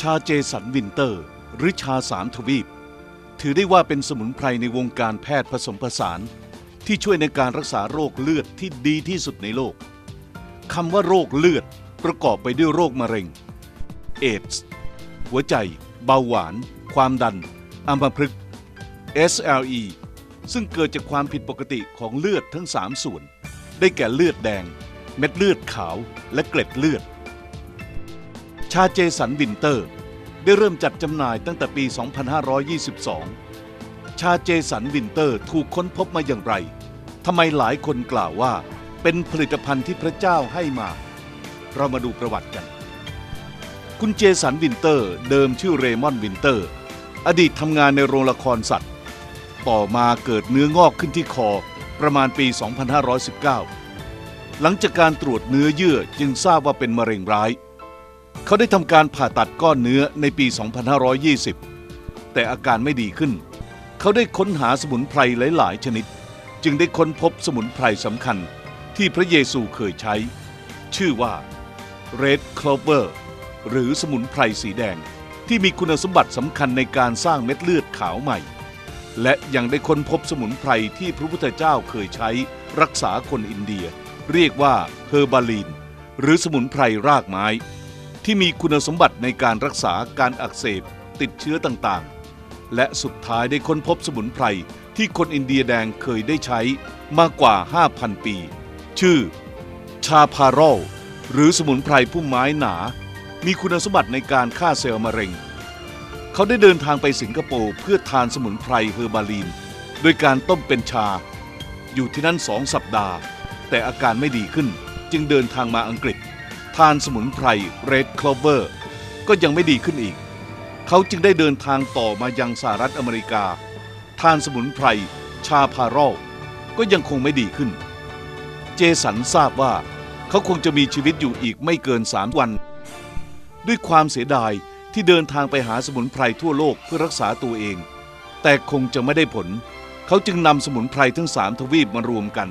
ชาเจสันวินเตอร์ หรือชาสามทวีป ถือได้ว่าเป็นสมุนไพรในวงการแพทย์ผสมผสาน ที่ช่วยในการรักษาโรคเลือดที่ดีที่สุดในโลกคำว่าโรคเลือดประกอบไปด้วยโรคมะเร็ง เอดส์ หัวใจ เบาหวาน ความดัน อัมพฤกษ์ SLE ซึ่งเกิดจากความผิดปกติของเลือดทั้ง 3 ส่วน ได้แก่เลือดแดง เม็ดเลือดขาว และเกล็ดเลือด ชาเจสันวินเตอร์ ได้เริ่มจัดจำหน่ายตั้งแต่ปี 2522 ชาเจสันวินเตอร์ถูกค้นพบมาอย่างไรทำไมหลายคนกล่าวว่าเป็นผลิตภัณฑ์ที่พระเจ้าให้มา เรามาดูประวัติกัน คุณเจสันวินเตอร์ เดิมชื่อเรมอนวินเตอร์ อดีตทำงานในโรงละครสัตว์ ต่อมาเกิดเนื้องอกขึ้นที่คอประมาณปี 2519 หลังจากการตรวจเนื้อเยื่อจึงทราบว่าเป็นมะเร็งร้าย เขาได้ทำการผ่าตัดก้อนเนื้อในปี 2520 แต่อาการไม่ดีขึ้น เขาได้ค้นหาสมุนไพรหลาย ๆ ชนิด จึงได้ค้นพบสมุนไพรสำคัญที่พระเยซูเคยใช้ ชื่อว่า Red Clover หรือสมุนไพรสีแดงที่มีคุณสมบัติสำคัญในการสร้างเม็ดเลือดขาวใหม่ และยังได้ค้นพบสมุนไพรที่พระพุทธเจ้าเคยใช้รักษาคนอินเดีย เรียกว่าเฮอร์บาลีน หรือสมุนไพรรากไม้ ที่มีคุณสมบัติในการรักษาการอักเสบ ติดเชื้อต่างๆ และสุดท้ายได้ค้นพบสมุนไพรที่คนอินเดียแดงเคยได้ใช้มากกว่า 5,000 ปี ชื่อ ชาพาโรลหรือสมุนไพรพุ่มไม้หนา มีคุณสมบัติในการฆ่าเซลล์มะเร็ง เขาได้เดินทางไปสิงคโปร์เพื่อทานสมุนไพรเฮอร์บาลีน โดยการต้มเป็นชา อยู่ที่นั่นสองสัปดาห์ แต่อาการไม่ดีขึ้นจึงเดินทางมาอังกฤษ ทานสมุนไพรเรดคลอเวอร์ก็ยังไม่ดีขึ้นอีก เขาจึงได้เดินทางต่อมายังสหรัฐอเมริกา ทานสมุนไพรชาพาโรลก็ยังคงไม่ดีขึ้น เจสันทราบว่าเขาคงจะมีชีวิตอยู่อีกไม่เกินสามวัน ด้วยความเสียดายที่เดินทางไปหาสมุนไพรทั่วโลกเพื่อรักษาตัวเอง แต่คงจะไม่ได้ผล เขาจึงนำสมุนไพรทั้งสามทวีปมารวมกัน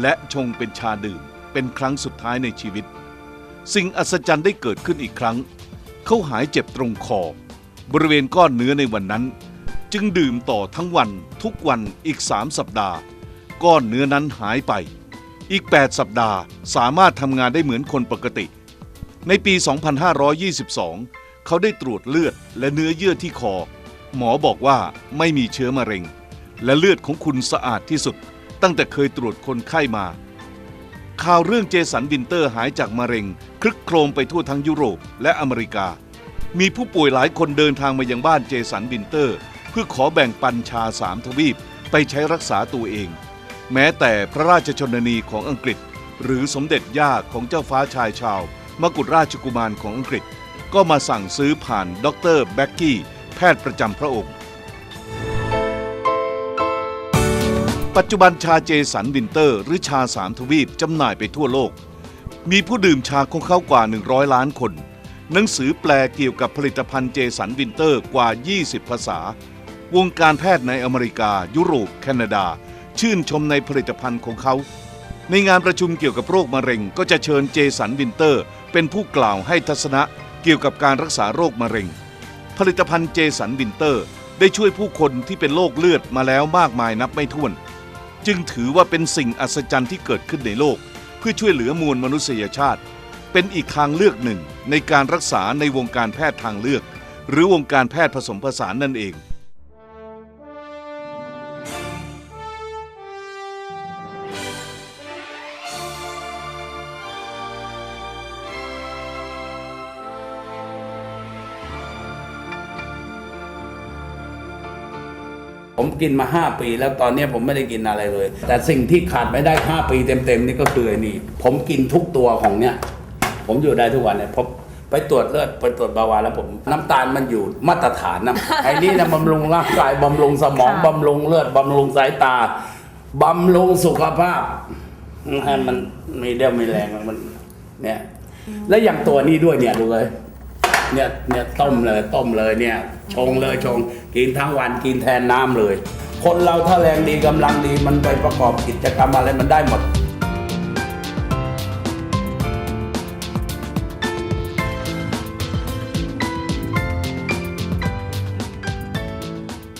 และชงเป็นชาดื่มเป็นครั้งสุดท้ายในชีวิต สิ่งอัศจรรย์ได้เกิดขึ้นอีกครั้ง เขาหายเจ็บตรงคอ บริเวณก้อนเนื้อในวันนั้น จึงดื่มต่อทั้งวันทุกวันอีกสามสัปดาห์ ก้อนเนื้อนั้นหายไป อีก 8 สัปดาห์สามารถทำงานได้เหมือนคนปกติ ในปี 2522 เขาได้ตรวจเลือดและเนื้อเยื่อที่คอ หมอบอกว่าไม่มีเชื้อมะเร็ง และเลือดของคุณสะอาดที่สุด ตั้งแต่เคยตรวจคนไข้มา ข่าวเรื่องเจสันวินเตอร์หายจากมะเร็งคลึกโครมไปทั่วทั้งยุโรปและอเมริกา มีผู้ป่วยหลายคนเดินทางมายังบ้านเจสันวินเตอร์ เพื่อขอแบ่งปันชาสามทวีปไปใช้รักษาตัวเอง แม้แต่พระราชชนนีของอังกฤษ หรือสมเด็จย่าของเจ้าฟ้าชายชาว มกุฎราชกุมารของอังกฤษ ก็มาสั่งซื้อผ่านดรแบ็กกี้แพทย์ประจำพระองค์ ปัจจุบันชาเจสันวินเตอร์ หรือชาสามทวีปจำหน่ายไปทั่วโลก มีผู้ดื่มชาของเขากว่า 100 ล้านคน หนังสือแปลเกี่ยวกับผลิตภัณฑ์เจสันวินเตอร์กว่า 20 ภาษา วงการแพทย์ในอเมริกา ยุโรป แคนาดา ชื่นชมในผลิตภัณฑ์ของเขา ในงานประชุมเกี่ยวกับโรคมะเร็ง ก็จะเชิญเจสันวินเตอร์ เป็นผู้กล่าวให้ทัศนะเกี่ยวกับการรักษาโรคมะเร็ง ผลิตภัณฑ์เจสันวินเตอร์ ได้ช่วยผู้คนที่เป็นโรคเลือดมาแล้วมากมายนับไม่ถ้วน จึงถือว่าเป็นสิ่งอัศจรรย์ที่เกิดขึ้นในโลก เพื่อช่วยเหลือมวลมนุษยชาติ เป็นอีกทางเลือกหนึ่งในการรักษาในวงการแพทย์ทางเลือก หรือวงการแพทย์ผสมผสานนั่นเอง ผมกินมาห้าปี แล้วตอนนี้ผมไม่ได้กินอะไรเลย แต่สิ่งที่ขาดไม่ได้ห้าปีเต็มๆนี่ก็คือไอ้นี่ผมกินทุกตัวของเนี้ยผมอยู่ได้ทุกวันเนี่ยผมไปตรวจเลือดไปตรวจเบาหวานแล้วผม น้ำตาลมันอยู่มาตรฐานนะไอ้นี่นะบำรุงร่างกายบำรุงสมองบำรุงเลือดบำรุงสายตาบำรุงสุขภาพให้มันมีเรี่ยวมีแรงมันเนี่ย แล้วอย่างตัวนี้ด้วยเนี่ยดูเลย เนี่ยเนี่ยต้มเลยต้มเลยเนี่ยชงเลยชงกินทั้งวันกินแทนน้ำเลย คนเราถ้าแรงดีกำลังดีมันไปประกอบกิจกรรมอะไรมันได้หมด